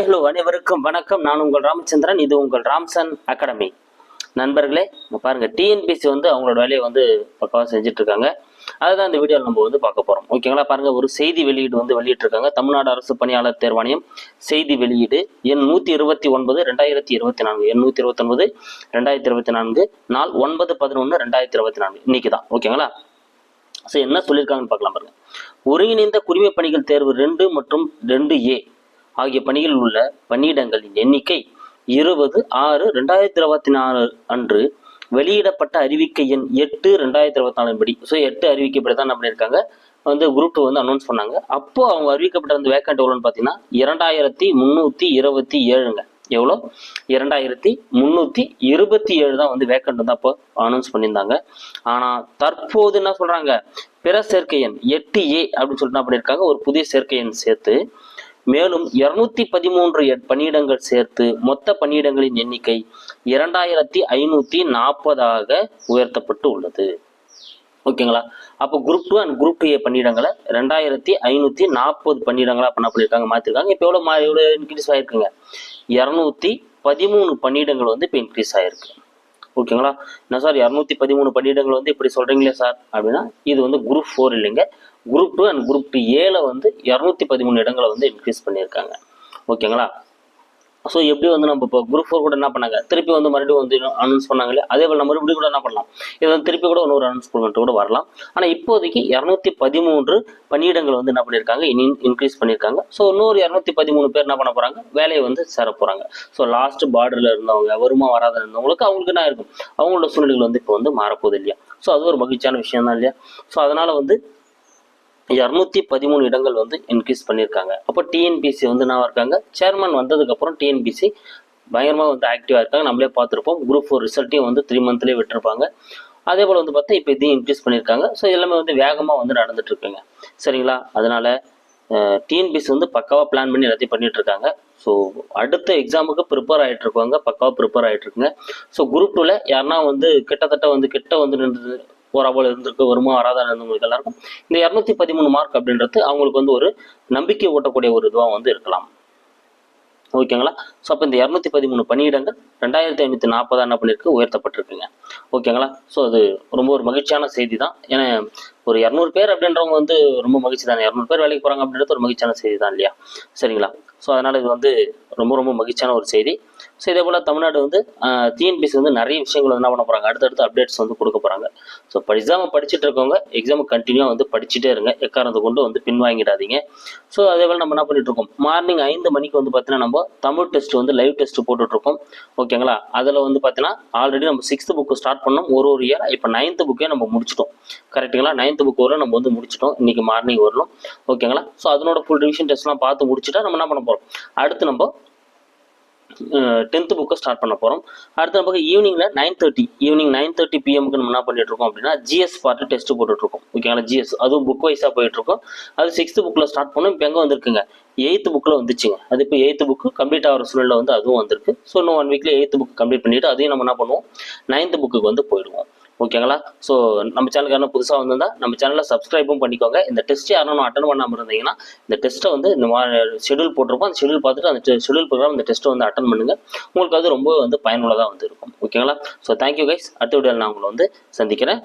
Hello அனைவருக்கும் வணக்கம். நான் உங்கள் ராமச்சந்திரன் இது உங்கள் ராம்சன் அகாடமி. நண்பர்களே இங்க பாருங்க டிஎன்பிசி வந்து அவங்களோட வேலையை வந்து பக்காவாக செஞ்சுட்டு இருக்காங்க அதுதான் இந்த வீடியோவில் நம்ம வந்து பார்க்க போறோம். ஓகேங்களா? பாருங்க ஒரு செய்தி வெளியீடு வந்து வெளியிட்டிருக்காங்க தமிழ்நாடு அரசு பணியாளர் தேர்வாணையம் செய்தி வெளியீடு எண் நூற்றி இருபத்தி ஒன்பது ரெண்டாயிரத்தி இருபத்தி நான்கு. எண் நூற்றி இருபத்தொன்பது ரெண்டாயிரத்தி இருபத்தி நான்கு. நாள் ஒன்பது பதினொன்று ரெண்டாயிரத்தி இருபத்தி நான்கு. இன்னைக்கு தான் ஓகேங்களா? ஸோ என்ன சொல்லியிருக்காங்கன்னு பார்க்கலாம் பாருங்க. ஒருங்கிணைந்த குடிமைப் பணிகள் தேர்வு ரெண்டு மற்றும் ரெண்டு ஏ. ஆகிய பணியில் உள்ள பணியிடங்களின் எண்ணிக்கை இருபது ஆறு ரெண்டாயிரத்தி இருபத்தி நாலு அன்று வெளியிடப்பட்ட அறிவிக்கை எண் எட்டு ரெண்டாயிரத்தி இருபத்தி நாலு படி. ஸோ எட்டு அறிவிக்கப்படி தான் என்ன பண்ணியிருக்காங்க? வந்து குரூப் டூ வந்து அனௌன்ஸ் பண்ணாங்க. அப்போ அவங்க அறிவிக்கப்பட்ட அந்த வேக்கண்ட் எவ்வளோன்னு பார்த்தீங்கன்னா இரண்டாயிரத்தி முந்நூற்றி இருபத்தி ஏழுங்க. எவ்வளோ இரண்டாயிரத்தி முந்நூற்றி இருபத்தி ஏழு தான் வந்து வேக்கண்ட் வந்து அப்போ அனௌன்ஸ் பண்ணியிருந்தாங்க. ஆனால் தற்போது என்ன சொல்கிறாங்க பிற சேர்க்கை எண் எட்டு ஏ அப்படின்னு சொல்லிட்டு என்ன பண்ணியிருக்காங்க? ஒரு புதிய சேர்க்கை எண் சேர்த்து மேலும் இருநூத்தி பதிமூன்று பணியிடங்கள் சேர்த்து மொத்த பணியிடங்களின் எண்ணிக்கை இரண்டாயிரத்தி ஐநூற்றி நாற்பதாக உயர்த்தப்பட்டு உள்ளது. ஓகேங்களா? அப்போ group two and group two A பணியிடங்களை ரெண்டாயிரத்தி ஐநூற்றி நாற்பது பணியிடங்களாக பண்ண பண்ணியிருக்காங்க மாற்றிருக்காங்க இப்போ எவ்வளோ மா எவ்வளோ இன்க்ரீஸ் ஆகிருக்குங்க இரநூத்தி பதிமூணு பணியிடங்கள் வந்து இப்போ இன்க்ரீஸ் ஆகிருக்கு ஓகேங்களா? என்ன சார் இரநூத்தி பதிமூணு பணியிடங்கள் வந்து இப்படி சொல்கிறீங்களே சார்? அப்படின்னா இது வந்து குரூப் ஃபோர் இல்லைங்க. Group two and group two ஏல வந்து இரநூத்தி பதிமூணு இடங்களை வந்து இன்க்ரீஸ் பண்ணியிருக்காங்க. ஓகேங்களா? ஸோ எப்படி வந்து நம்ம இப்போ குரூப் ஃபோர் கூட என்ன பண்ணாங்க? திருப்பி வந்து மறுபடியும் வந்து அனௌன்ஸ் பண்ணாங்களே அதே போல் நம்ம மறுபடியும் கூட என்ன பண்ணலாம்? இது வந்து திருப்பி கூட இன்னொரு அனௌன்ஸ்மெண்ட் கூட வரலாம். ஆனால் இப்போதைக்கு இரநூத்தி பதிமூன்று பணியிடங்கள் வந்து என்ன பண்ணியிருக்காங்க இனி இன்க்ரீஸ் பண்ணியிருக்காங்க ஸோ இன்னொரு இரநூத்தி பதிமூணு பேர் என்ன பண்ண போகிறாங்க வேலையை வந்து சேர போகிறாங்க ஸோ லாஸ்ட் பார்டரில் இருந்தவங்க வருமா வராத இருந்தவங்களுக்கு அவங்களுக்கு என்ன இருக்கும் அவங்களோட சூழ்நிலைகள் வந்து இப்போ வந்து மாறப்போகுது இல்லையா? ஸோ அது ஒரு மகிழ்ச்சியான விஷயம் தான் இல்லையா? ஸோ அதனால் வந்து இரநூத்தி பதிமூணு இடங்கள் வந்து இன்க்ரீஸ் பண்ணியிருக்காங்க. அப்போ டிஎன்பிசி வந்து நான் இருக்காங்க சேர்மன் வந்ததுக்கப்புறம் டிஎன்பிசி பயங்கரமாக வந்து ஆக்டிவாக இருக்காங்க. நம்மளே பார்த்துருப்போம். குரூப் ஃபோர் ரிசல்ட்டையும் வந்து த்ரீ மந்த்லேயே விட்டுருப்பாங்க. அதே போல் வந்து பார்த்தா இப்போ இதையும் இன்க்ரீஸ் பண்ணியிருக்காங்க. ஸோ எல்லாமே வந்து வேகமாக வந்து நடந்துட்டு இருக்குங்க. சரிங்களா? அதனால டிஎன்பிசி வந்து பக்காவாக பிளான் பண்ணி எல்லாத்தையும் பண்ணிகிட்டு இருக்காங்க. ஸோ அடுத்த எக்ஸாமுக்கு ப்ரிப்பேர் ஆகிட்டு இருக்கவங்க பக்காவாக ப்ரிப்பேர் ஆகிட்டு இருக்குங்க. ஸோ குரூப் டூவில் யாருன்னா வந்து கிட்டத்தட்ட வந்து கிட்ட வந்து நின்று போராபோல் இருந்திருக்கு வருமா வராதா இருந்தவங்களுக்கு எல்லாருக்கும் இந்த இரநூத்தி பதிமூணு மார்க் அப்படின்றது அவங்களுக்கு வந்து ஒரு நம்பிக்கை ஊட்டக்கூடிய ஒரு இதுவாக வந்து இருக்கலாம். ஓகேங்களா ஸோ அப்போ இந்த இரநூத்தி பதிமூணு பணியிடங்கள் ரெண்டாயிரத்தி ஐநூற்றி நாற்பதாக என்ன பண்ணியிருக்கு உயர்த்தப்பட்டிருக்குங்க. ஓகேங்களா ஸோ அது ரொம்ப ஒரு மகிழ்ச்சியான செய்தி தான் ஏன்னா ஒரு இரநூறு பேர் அப்படின்றவங்க வந்து ரொம்ப மகிழ்ச்சி தானே? இரநூறு பேர் வேலைக்கு போகிறாங்க அப்படின்றது ஒரு மகிழ்ச்சியான செய்தி தான் இல்லையா? சரிங்களா? ஸோ அதனால் இது வந்து ரொம்ப ரொம்ப மகிழ்ச்சியான ஒரு செய்தி. ஸோ இதே போல் தமிழ்நாடு வந்து டிஎன்பிசி வந்து நிறைய விஷயங்கள் வந்து என்ன பண்ண போகிறாங்க அடுத்தடுத்து அப்டேட்ஸ் வந்து கொடுக்க போகிறாங்க ஸோ எக்ஸாம் படிச்சுட்டு இருக்கவங்க எக்ஸாம் கண்டினியூவாக வந்து படிச்சுட்டே இருங்க. எக்காரணத்தை கொண்டு வந்து பின்வாங்கிடாதீங்க. ஸோ அதே போல் நம்ம என்ன பண்ணிட்டு இருக்கோம்? மார்னிங் ஐந்து மணிக்கு வந்து பார்த்தீங்கன்னா நம்ம தமிழ் டெஸ்ட் வந்து லைவ் டெஸ்ட் போட்டுட்ருக்கோம் ஓகேங்களா அதில் வந்து பார்த்தீங்கன்னா ஆல்ரெடி நம்ம சிக்ஸ்த்து புக்கு ஸ்டார்ட் பண்ணோம். ஒரு ஒரு இயர் இப்போ நைன்த்து புக்கே நம்ம முடிச்சிட்டோம். கரெக்டுங்களா நைன்த் புக் வரை நம்ம வந்து முடிச்சிட்டோம். இன்றைக்கி மார்னிங் வரணும். ஓகேங்களா ஸோ அதனோட ஃபுல் ரிவிஷன் டெஸ்ட்லாம் பார்த்து முடிச்சுட்டா நம்ம என்ன பண்ண போகிறோம் அடுத்து நம்ம டென்த்து புக்கை ஸ்டார்ட் பண்ண போகிறோம் அடுத்த பக்கம் ஈவினிங்கில் nine thirty evening nine thirty பிஎம்க்கு நம்ம என்ன பண்ணிட்டு இருக்கோம் அப்படின்னா ஜிஎஸ் பார்ட்டு டெஸ்ட் போட்டுட்ருக்கோம் ஓகேங்களா ஜிஎஸ் அதுவும் புக் வைஸாக போயிட்டுருக்கோம் அது சிக்ஸ்த்து புக்கில் ஸ்டார்ட் பண்ணோம். இப்போ எங்கே வந்திருக்குங்க? எயித்து புக்கில் வந்துச்சுங்க. அது இப்போ எயித்து புக்கு கம்ப்ளீட் ஆகிற சூழ்நிலை வந்து அதுவும் வந்திருக்கு. ஸோ இன்னும் ஒன் வீக்கில் எயித்து புக் கம்ப்ளீட் பண்ணிவிட்டு அதையும் நம்ம என்ன பண்ணுவோம்? நைன்த்து புக்கு வந்து போயிடுவோம். ஓகேங்களா? ஸோ நம்ம சேனலுக்கு யாரும் புதுசாக வந்திருந்தா நம்ம சேனலை சப்ஸ்கிரைபும் பண்ணிக்கோங்க. இந்த டெஸ்ட் யாரும் அட்டன் பண்ணாமல் இருந்தீங்கன்னா இந்த டெஸ்ட்டை வந்து இந்த மாதிரி ஷெடியூல் போட்டிருப்போம். அந்த ஷெடியூல் பார்த்துட்டு அந்த ஷெடியூல் ப்ரோக்ராம் இந்த டெஸ்ட்டை வந்து அட்டன் பண்ணுங்கள் உங்களுக்கு அது ரொம்ப வந்து பயனுள்ளதாக வந்து இருக்கும். ஓகேங்களா? ஸோ தேங்க்யூ கைஸ் அடுத்த வீடியோவில் நான் உங்களை வந்து சந்திக்கிறேன்.